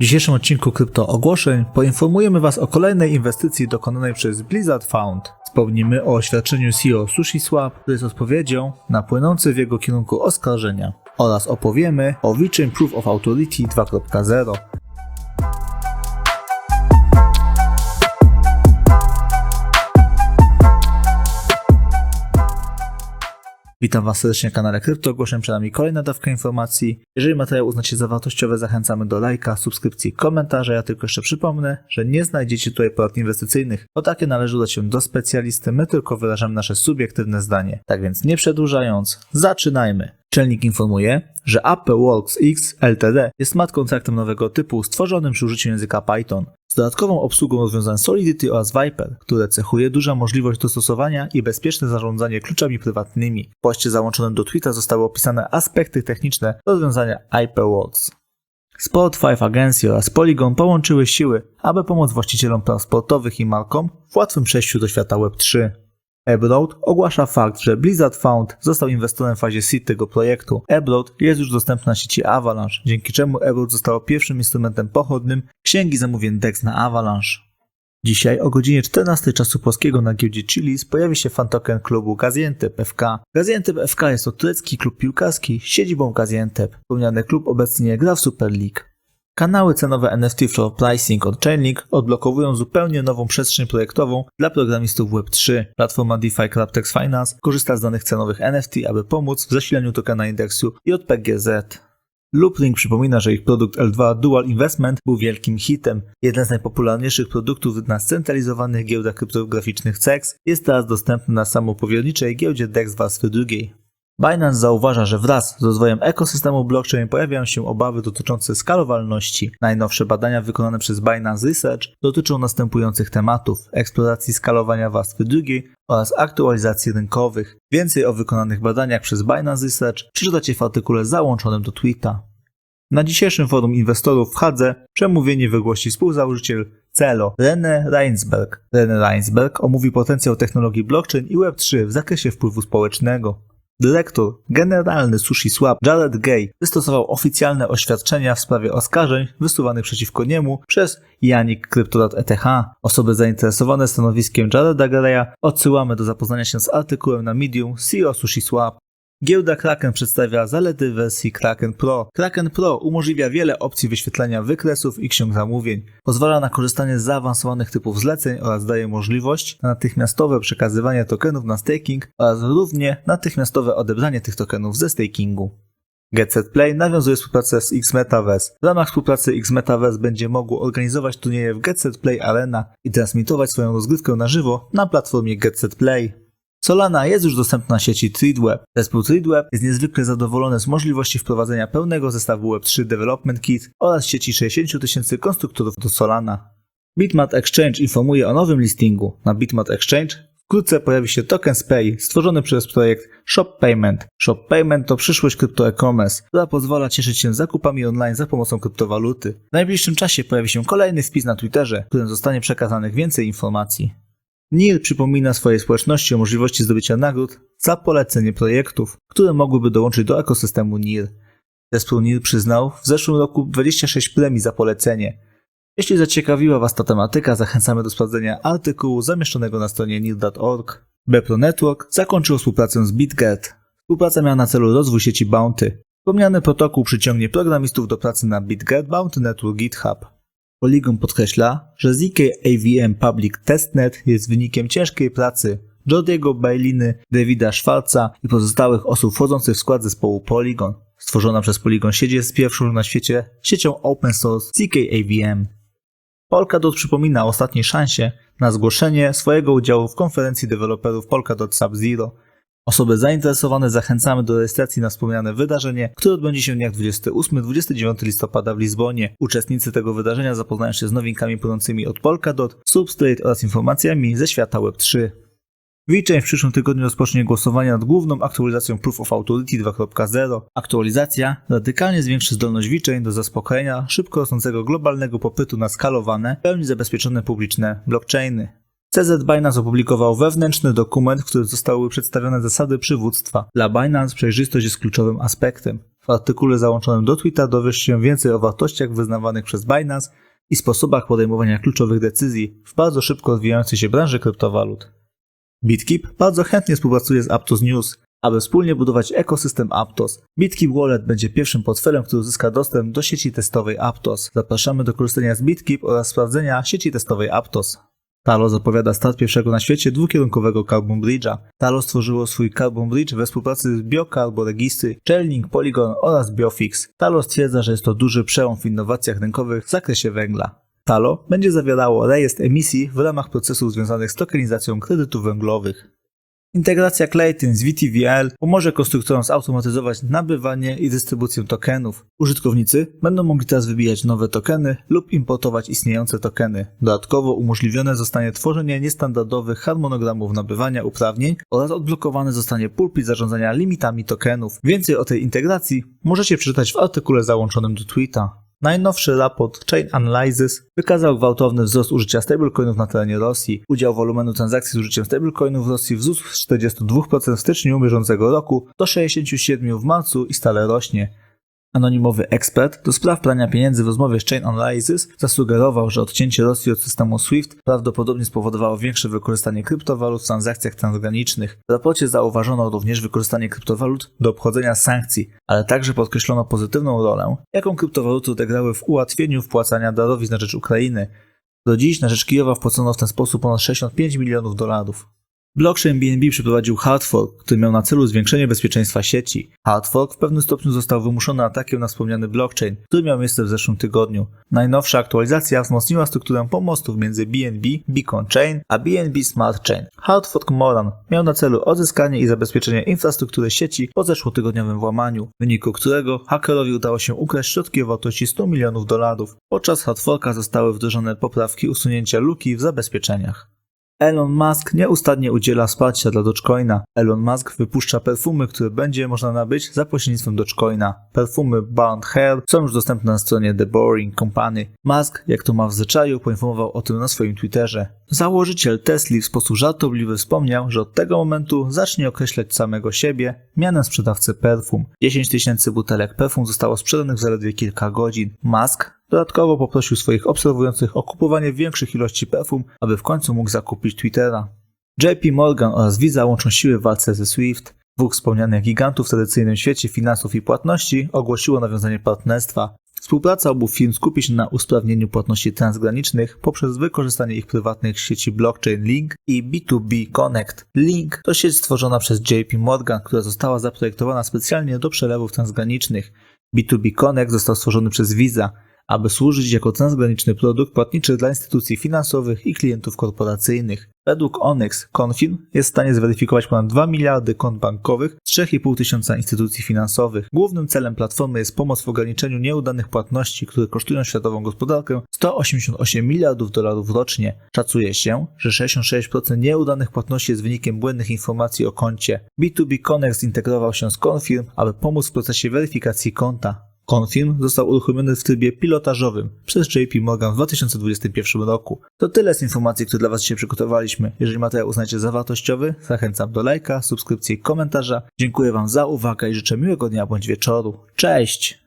W dzisiejszym odcinku Krypto Ogłoszeń poinformujemy Was o kolejnej inwestycji dokonanej przez Blizzard Found. Wspomnimy o oświadczeniu CEO SushiSwap, które jest odpowiedzią na płynące w jego kierunku oskarżenia. Oraz opowiemy o VeChain Proof of Authority 2.0. Witam Was serdecznie na kanale Krypto. Ogłoszę przed nami kolejna dawka informacji. Jeżeli materiał uznacie za wartościowy, zachęcamy do lajka, subskrypcji, komentarza. Ja tylko jeszcze przypomnę, że nie znajdziecie tutaj porad inwestycyjnych, bo takie należy udać się do specjalisty. My tylko wyrażamy nasze subiektywne zdanie. Tak więc nie przedłużając, zaczynajmy. Czelnik informuje, że Apple Works X Ltd. jest smart kontraktem nowego typu stworzonym przy użyciu języka Python z dodatkową obsługą rozwiązań Solidity oraz Viper, które cechuje duża możliwość dostosowania i bezpieczne zarządzanie kluczami prywatnymi. W poście załączonym do tweeta zostały opisane aspekty techniczne rozwiązania Hyperworks. Sport5 Agency oraz Polygon połączyły siły, aby pomóc właścicielom praw sportowych i markom w łatwym przejściu do świata Web3. Ebroad ogłasza fakt, że Blizzard Found został inwestorem w fazie seed tego projektu. Ebroad jest już dostępny na sieci Avalanche, dzięki czemu Ebroad zostało pierwszym instrumentem pochodnym księgi zamówień DEX na Avalanche. Dzisiaj o godzinie 14 czasu polskiego na giełdzie Chili's pojawi się fantoken klubu Gaziantep FK. Gaziantep FK jest to turecki klub piłkarski z siedzibą Gaziantep. Wspomniany klub obecnie gra w Super League. Kanały cenowe NFT Floor Pricing od Chainlink odblokowują zupełnie nową przestrzeń projektową dla programistów Web3. Platforma DeFi Claptex Finance korzysta z danych cenowych NFT, aby pomóc w zasilaniu tokena indeksu JPGZ. Loopring przypomina, że ich produkt L2 Dual Investment był wielkim hitem. Jeden z najpopularniejszych produktów na scentralizowanych giełdach kryptograficznych CEX jest teraz dostępny na samopowierniczej giełdzie DEX warstwy drugiej. Binance zauważa, że wraz z rozwojem ekosystemu blockchain pojawiają się obawy dotyczące skalowalności. Najnowsze badania wykonane przez Binance Research dotyczą następujących tematów: eksploracji skalowania warstwy drugiej oraz aktualizacji rynkowych. Więcej o wykonanych badaniach przez Binance Research przeczytacie w artykule załączonym do tweeta. Na dzisiejszym forum inwestorów w Hadze przemówienie wygłosi współzałożyciel Celo René Reinsberg. René Reinsberg omówi potencjał technologii blockchain i Web3 w zakresie wpływu społecznego. Dyrektor generalny SushiSwap Jared Gay wystosował oficjalne oświadczenia w sprawie oskarżeń wysuwanych przeciwko niemu przez Janik Kryptorat ETH. Osoby zainteresowane stanowiskiem Jareda Gaya odsyłamy do zapoznania się z artykułem na Medium CEO SushiSwap. Giełda Kraken przedstawia zalety wersji Kraken Pro. Kraken Pro umożliwia wiele opcji wyświetlenia wykresów i ksiąg zamówień. Pozwala na korzystanie z zaawansowanych typów zleceń oraz daje możliwość na natychmiastowe przekazywanie tokenów na staking oraz równie natychmiastowe odebranie tych tokenów ze stakingu. GetSetPlay nawiązuje współpracę z X-Metaverse. W ramach współpracy X-Metaverse będzie mogło organizować turnieje w GetSetPlay Arena i transmitować swoją rozgrywkę na żywo na platformie GetSetPlay. Solana jest już dostępna na sieci TreeDweb. Zespół TreeDweb jest niezwykle zadowolony z możliwości wprowadzenia pełnego zestawu Web3 Development Kit oraz sieci 60 tysięcy konstruktorów do Solana. Bitmat Exchange informuje o nowym listingu. Na Bitmat Exchange wkrótce pojawi się token SPAY stworzony przez projekt Shop Payment. Shop Payment to przyszłość krypto e-commerce, która pozwala cieszyć się zakupami online za pomocą kryptowaluty. W najbliższym czasie pojawi się kolejny wpis na Twitterze, w którym zostanie przekazanych więcej informacji. NIR przypomina swojej społeczności o możliwości zdobycia nagród za polecenie projektów, które mogłyby dołączyć do ekosystemu NIR. Zespół NIR przyznał w zeszłym roku 26 premii za polecenie. Jeśli zaciekawiła Was ta tematyka, zachęcamy do sprawdzenia artykułu zamieszczonego na stronie nir.org. Bepro Network zakończył współpracę z BitGet. Współpraca miała na celu rozwój sieci Bounty. Wspomniany protokół przyciągnie programistów do pracy na BitGet Bounty Network GitHub. Polygon podkreśla, że ZK AVM Public Testnet jest wynikiem ciężkiej pracy Jordiego Bailiny, Davida Schwarza i pozostałych osób wchodzących w skład zespołu Polygon. Stworzona przez Polygon sieć jest pierwszą na świecie siecią open source ZK AVM. Polkadot przypomina o ostatniej szansie na zgłoszenie swojego udziału w konferencji deweloperów Polkadot Sub-Zero. Osoby zainteresowane zachęcamy do rejestracji na wspomniane wydarzenie, które odbędzie się dniach 28-29 listopada w Lizbonie. Uczestnicy tego wydarzenia zapoznają się z nowinkami płynącymi od Polkadot, Substrate oraz informacjami ze świata Web3. VeChain w przyszłym tygodniu rozpocznie głosowanie nad główną aktualizacją Proof of Authority 2.0. Aktualizacja radykalnie zwiększy zdolność VeChain do zaspokojenia szybko rosnącego globalnego popytu na skalowane, w pełni zabezpieczone publiczne blockchainy. CZ Binance opublikował wewnętrzny dokument, w którym zostały przedstawione zasady przywództwa. Dla Binance przejrzystość jest kluczowym aspektem. W artykule załączonym do tweeta dowiesz się więcej o wartościach wyznawanych przez Binance i sposobach podejmowania kluczowych decyzji w bardzo szybko rozwijającej się branży kryptowalut. BitKeep bardzo chętnie współpracuje z Aptos News, aby wspólnie budować ekosystem Aptos. BitKeep Wallet będzie pierwszym portfelem, który uzyska dostęp do sieci testowej Aptos. Zapraszamy do korzystania z BitKeep oraz sprawdzenia sieci testowej Aptos. Talo zapowiada start pierwszego na świecie dwukierunkowego Carbon Bridge'a. Talo stworzyło swój Carbon Bridge we współpracy z Biocarbo Registry, Chainlink, Polygon oraz Biofix. Talo stwierdza, że jest to duży przełom w innowacjach rynkowych w zakresie węgla. Talo będzie zawierało rejestr emisji w ramach procesów związanych z tokenizacją kredytów węglowych. Integracja Clayton z VTVL pomoże konstruktorom zautomatyzować nabywanie i dystrybucję tokenów. Użytkownicy będą mogli teraz wybijać nowe tokeny lub importować istniejące tokeny. Dodatkowo umożliwione zostanie tworzenie niestandardowych harmonogramów nabywania uprawnień oraz odblokowany zostanie pulpit zarządzania limitami tokenów. Więcej o tej integracji możecie przeczytać w artykule załączonym do tweeta. Najnowszy raport Chain Analysis wykazał gwałtowny wzrost użycia stablecoinów na terenie Rosji. Udział wolumenu transakcji z użyciem stablecoinów w Rosji wzrósł z 42% w styczniu bieżącego roku do 67% w marcu i stale rośnie. Anonimowy ekspert do spraw prania pieniędzy w rozmowie z Chain Analysis zasugerował, że odcięcie Rosji od systemu SWIFT prawdopodobnie spowodowało większe wykorzystanie kryptowalut w transakcjach transgranicznych. W raporcie zauważono również wykorzystanie kryptowalut do obchodzenia sankcji, ale także podkreślono pozytywną rolę, jaką kryptowaluty odegrały w ułatwieniu wpłacania darowizn na rzecz Ukrainy. Do dziś na rzecz Kijowa wpłacono w ten sposób ponad 65 milionów dolarów. Blockchain BNB przeprowadził hard fork, który miał na celu zwiększenie bezpieczeństwa sieci. Hard fork w pewnym stopniu został wymuszony atakiem na wspomniany blockchain, który miał miejsce w zeszłym tygodniu. Najnowsza aktualizacja wzmocniła strukturę pomostów między BNB, Beacon Chain a BNB Smart Chain. Hard fork Moran miał na celu odzyskanie i zabezpieczenie infrastruktury sieci po zeszłotygodniowym włamaniu, w wyniku którego hakerowi udało się ukraść środki o wartości 100 milionów dolarów. Podczas hard forka zostały wdrożone poprawki usunięcia luki w zabezpieczeniach. Elon Musk nieustannie udziela wsparcia dla Dogecoina. Elon Musk wypuszcza perfumy, które będzie można nabyć za pośrednictwem Dogecoina. Perfumy Bound Hair są już dostępne na stronie The Boring Company. Musk, jak to ma w zwyczaju, poinformował o tym na swoim Twitterze. Założyciel Tesli w sposób żartobliwy wspomniał, że od tego momentu zacznie określać samego siebie mianem sprzedawcy perfum. 10 tysięcy butelek perfum zostało sprzedanych w zaledwie kilka godzin. Musk Dodatkowo poprosił swoich obserwujących o kupowanie większych ilości perfum, aby w końcu mógł zakupić Twittera. JP Morgan oraz Visa łączą siły w walce ze SWIFT. Dwóch wspomnianych gigantów w tradycyjnym świecie finansów i płatności ogłosiło nawiązanie partnerstwa. Współpraca obu firm skupi się na usprawnieniu płatności transgranicznych poprzez wykorzystanie ich prywatnych sieci blockchain Link i B2B Connect. Link to sieć stworzona przez JP Morgan, która została zaprojektowana specjalnie do przelewów transgranicznych. B2B Connect został stworzony przez Visa aby służyć jako transgraniczny produkt płatniczy dla instytucji finansowych i klientów korporacyjnych. Według Onyx, Confin jest w stanie zweryfikować ponad 2 miliardy kont bankowych z 3,5 tysiąca instytucji finansowych. Głównym celem platformy jest pomoc w ograniczeniu nieudanych płatności, które kosztują światową gospodarkę 188 miliardów dolarów rocznie. Szacuje się, że 66% nieudanych płatności jest wynikiem błędnych informacji o koncie. B2B Connect zintegrował się z Confirm, aby pomóc w procesie weryfikacji konta. Confirm został uruchomiony w trybie pilotażowym przez JP Morgan w 2021 roku. To tyle z informacji, które dla Was dzisiaj przygotowaliśmy. Jeżeli materiał uznajecie za wartościowy, zachęcam do lajka, subskrypcji i komentarza. Dziękuję Wam za uwagę i życzę miłego dnia bądź wieczoru. Cześć!